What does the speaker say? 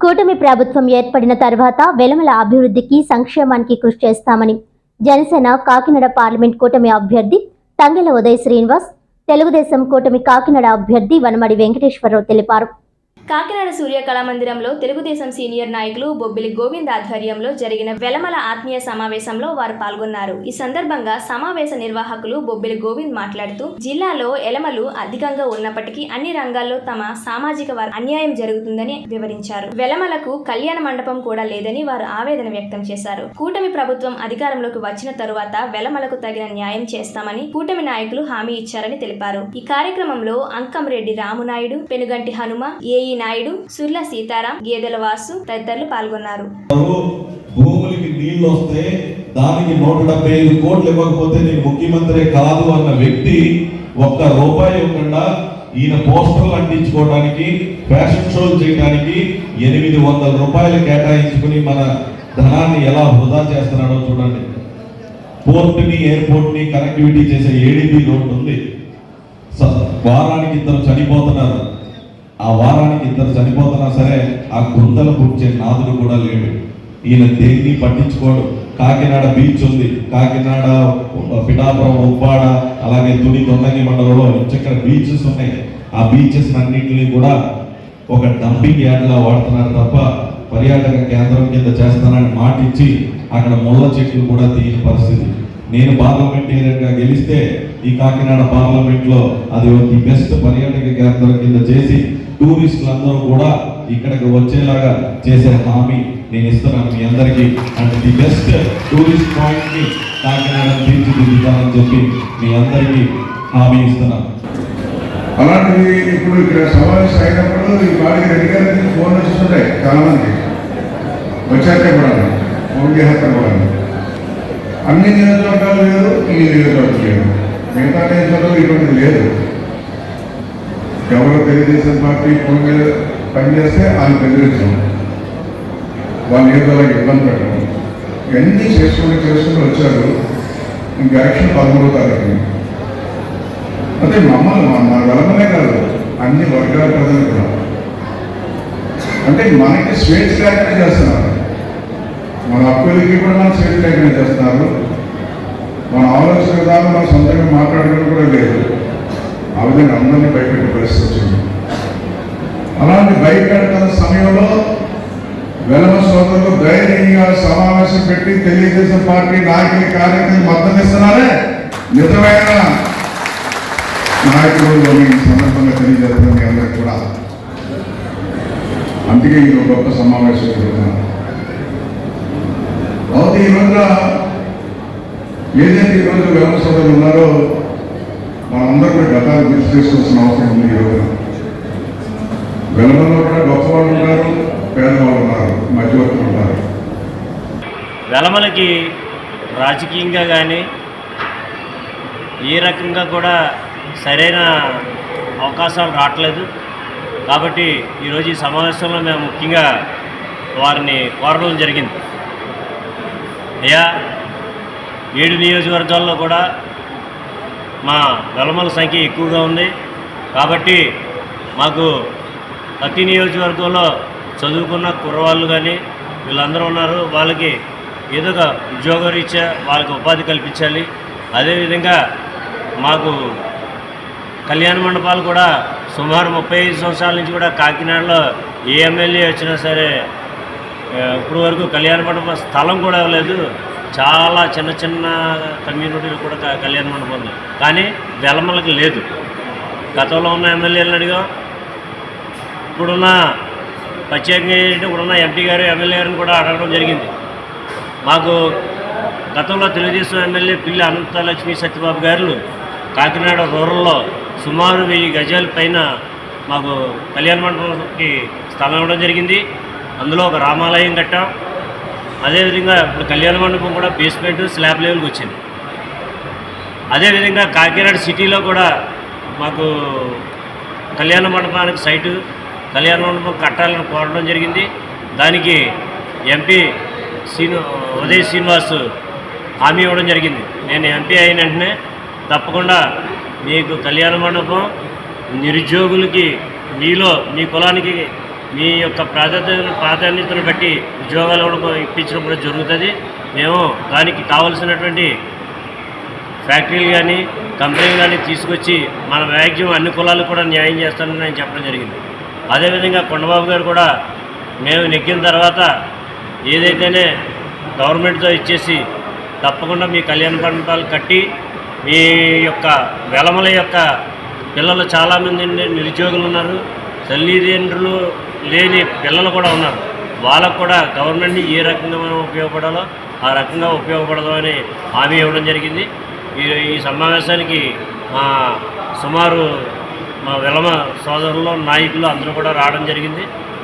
కూటమి ప్రభుత్వం ఏర్పడిన తర్వాత వెలమల అభివృద్ధికి సంక్షేమానికి కృషి చేస్తామని జనసేన కాకినాడ పార్లమెంట్ కూటమి అభ్యర్థి తంగెల ఉదయ్ శ్రీనివాస్ తెలుగుదేశం కూటమి కాకినాడ అభ్యర్థి వనమడి వెంకటేశ్వరరావు తెలిపారు. కాకినాడ సూర్య కళామందిరంలో తెలుగుదేశం సీనియర్ నాయకులు బొబ్బిలి గోవింద్ ఆధ్వర్యంలో జరిగిన వెలమల ఆత్మీయ సమావేశంలో వారు పాల్గొన్నారు. ఈ సందర్భంగా సమావేశ నిర్వాహకులు బొబ్బిలి గోవింద్ మాట్లాడుతూ జిల్లాలో ఎలమలు అధికంగా ఉన్నప్పటికీ అన్ని రంగాల్లో తమ సామాజిక వర్గ అన్యాయం జరుగుతుందని వివరించారు. వెలమలకు కళ్యాణ మండపం కూడా లేదని వారు ఆవేదన వ్యక్తం చేశారు. కూటమి ప్రభుత్వం అధికారంలోకి వచ్చిన తరువాత వెలమలకు తగిన న్యాయం చేస్తామని కూటమి నాయకులు హామీ ఇచ్చారని తెలిపారు. ఈ కార్యక్రమంలో అంకంరెడ్డి రామునాయుడు పెనుగంటి హనుమ ఏఈ నాయుడు సుర్ల సీతారాం గేదెల వాసు తదితరులు పాల్గొన్నారు. భూములకి నీళ్ళు వస్తే దానికి నూట డెబ్బై ఐదు కోట్లు ఇవ్వకపోతే నేను ముఖ్యమంత్రి కాదు అన్న వ్యక్తి ఒక్క రూపాయి ఇవ్వకుండా ఈయన పోస్టర్లు అంటించుకోవడానికి ఫ్యాషన్ షోలు చేయడానికి ఎనిమిది వందల రూపాయలు కేటాయించుకుని మన ధనాన్ని ఎలా వృధా చేస్తున్నాడో చూడండి. పోర్ట్ని ఎయిర్పోర్ట్ని కనెక్టివిటీ చేసే ఏడీపీ రోడ్డు ఉంది. స- వారానికి ఇద్దరు చనిపోతున్నారు. ఆ వారానికి ఇద్దరు చనిపోతున్నా సరే ఆ గుంతలు పుట్టే నాదుడు కూడా లేడు. ఈయన దేన్ని పట్టించుకోడు. కాకినాడ బీచ్ ఉంది. కాకినాడ పిఠాపురం ఉప్పాడ అలాగే తుని తొండంగి మండలంలో ఇంచక్కడ బీచెస్ ఉన్నాయి. ఆ బీచెస్ అన్నింటినీ కూడా ఒక డంపింగ్ యార్డ్లా వాడుతున్నారు తప్ప పర్యాటక కేంద్రం కింద చేస్తానని మాటిచ్చి అక్కడ ముళ్ళ చెట్లు కూడా తీయని పరిస్థితి. నేను పార్లమెంటేరియన్గా గెలిస్తే ఈ కాకినాడ పార్లమెంట్లో అది ఒక బెస్ట్ పర్యాటక కేంద్రం కింద చేసి టూరిస్టులు అందరూ కూడా ఇక్కడికి వచ్చేలాగా చేసే హామీ నేను ఇస్తున్నాను మీ అందరికీ. అండ్ ది బెస్ట్ టూరిస్ట్ పాయింట్ని కాకినాడ తీర్చిదిద్దుతానని చెప్పి మీ అందరికీ హామీ ఇస్తున్నాను. అలాంటిది ఇప్పుడు ఇక్కడ సమావేశం అయినప్పుడు ఈ వాడికి రెడ్డి గారి ఫోన్ వస్తుంటాయి చాలా మంది వచ్చాక కూడా. ఫోన్ చేస్తారు కూడా. అన్ని నియోజకవర్గాలు లేదు ఈ నియోజకవర్గం లేదు. మిగతా నియోజకవర్గాలు ఇటువంటిది లేదు. ఎవరు తెలుగుదేశం పార్టీ ఫోన్ మీద పనిచేస్తే ఆయన బెదిరించడం వాళ్ళ నియోజకవర్గాలకు ఇబ్బంది పెట్టడం ఇవన్నీ చేసుకుని చేసుకుని వచ్చారు ఇంకా యాక్షన్ పదమూడో తారీఖు. అంటే మమ్మల్ని మన మన కాదు అన్ని వర్గాల ప్రజలు కూడా. అంటే మనకి స్వేచ్ఛ లేకుండా చేస్తున్నారు. మన అప్పులకి కూడా మన స్వేచ్ఛ లేకుండా చేస్తున్నారు. మన ఆలోచన విధానం మన సొంతంగా మాట్లాడడం కూడా లేదు. ఆ విధంగా అందరినీ భయపెట్టే పరిస్థితి వచ్చింది. అలాంటి భయపెడుతున్న సమయంలో వెలమ సోదరులు ధైర్యంగా సమావేశం పెట్టి తెలుగుదేశం పార్టీ నాయకులు కార్యక్రమం మద్దతు ఇస్తున్నారే నిజమైన? నాయకులు అని సందర్భంగా తెలియజేస్తున్న మీ అందరికి కూడా. అందుకే ఈ గొప్ప సమావేశం జరుగుతున్నారు అవుతే ఈ రోజున ఏదైతే ఈరోజు రోజు సోదరులు ఉన్నారో మనందరూ కూడా గతాలు గుర్తు చేసుకోవాల్సిన అవసరం ఉంది ఈ రోజున. వెలమలో కూడా గొప్పవాళ్ళు ఉన్నారు పేదవాళ్ళు ఉన్నారు మధ్యవర్తులు ఉన్నారు. వెలమలకి రాజకీయంగా కానీ ఏ రకంగా కూడా సరైన అవకాశాలు రావట్లేదు. కాబట్టి ఈరోజు ఈ సమావేశంలో మేము ముఖ్యంగా వారిని కోరడం జరిగింది. అయ్యా ఏడు నియోజకవర్గాల్లో కూడా మా గలమల సంఖ్య ఎక్కువగా ఉంది. కాబట్టి మాకు ప్రతి నియోజకవర్గంలో చదువుకున్న కుర్రవాళ్ళు కానీ వీళ్ళందరూ ఉన్నారు. వాళ్ళకి ఏదో ఒక ఉద్యోగ రీత్యా వాళ్ళకి ఉపాధి కల్పించాలి. అదేవిధంగా మాకు కళ్యాణ మండపాలు కూడా సుమారు ముప్పై ఐదు సంవత్సరాల నుంచి కూడా కాకినాడలో ఏ ఎమ్మెల్యే వచ్చినా సరే ఆ, ఇప్పుడు వరకు కళ్యాణ మండపం స్థలం కూడా ఇవ్వలేదు. చాలా చిన్న చిన్న కమ్యూనిటీలు కూడా కళ్యాణ మండపం కానీ వెలమలకి లేదు. గతంలో ఉన్న ఎమ్మెల్యేలను అడిగాం. ఇప్పుడున్న ప్రత్యేకంగా ఏంటంటే ఇప్పుడున్న ఎంపీ గారు ఎమ్మెల్యే గారిని కూడా అడగడం జరిగింది. మాకు గతంలో తెలుగుదేశం ఎమ్మెల్యే పిల్లి అనంతలక్ష్మి సత్యబాబు గారు కాకినాడ రూరల్లో సుమారు వెయ్యి గజాల పైన మాకు కళ్యాణ మండపంకి స్థలం ఇవ్వడం జరిగింది. అందులో ఒక రామాలయం కట్టాం. అదేవిధంగా ఇప్పుడు కళ్యాణ మండపం కూడా బేస్మెంట్ స్లాబ్ లెవెల్కి వచ్చింది. అదేవిధంగా కాకినాడ సిటీలో కూడా మాకు కళ్యాణ మండపానికి సైటు కళ్యాణ మండపం కట్టాలని కోరడం జరిగింది. దానికి ఎంపీ శ్రీను ఉదయ్ శ్రీనివాస్ హామీ ఇవ్వడం జరిగింది. నేను ఎంపీ అయిన వెంటనే తప్పకుండా మీకు కళ్యాణ మండపం నిరుద్యోగులకి మీలో మీ కులానికి మీ యొక్క ప్రాధాన్యత ప్రాధాన్యతను బట్టి ఉద్యోగాలు కూడా ఇప్పించడం కూడా జరుగుతుంది. మేము దానికి కావలసినటువంటి ఫ్యాక్టరీలు కానీ కంపెనీలు కానీ తీసుకొచ్చి మన మ్యాక్సిమం అన్ని కులాలు కూడా న్యాయం చేస్తానని నేను చెప్పడం జరిగింది. అదేవిధంగా కొండబాబు గారు కూడా మేము నెగ్గిన తర్వాత ఏదైతేనే గవర్నమెంట్తో ఇచ్చేసి తప్పకుండా మీ కళ్యాణ మండపాలు కట్టి మీ యొక్క వెలమల యొక్క పిల్లలు చాలామంది నిరుద్యోగులు ఉన్నారు. తల్లిదండ్రులు లేని పిల్లలు కూడా ఉన్నారు. వాళ్ళకు కూడా గవర్నమెంట్ని ఏ రకంగా మనం ఉపయోగపడాలో ఆ రకంగా ఉపయోగపడదాం అని హామీ ఇవ్వడం జరిగింది. ఈ ఈ సమావేశానికి మా సుమారు మా వెలమ సోదరులు నాయకులు అందరూ కూడా రావడం జరిగింది.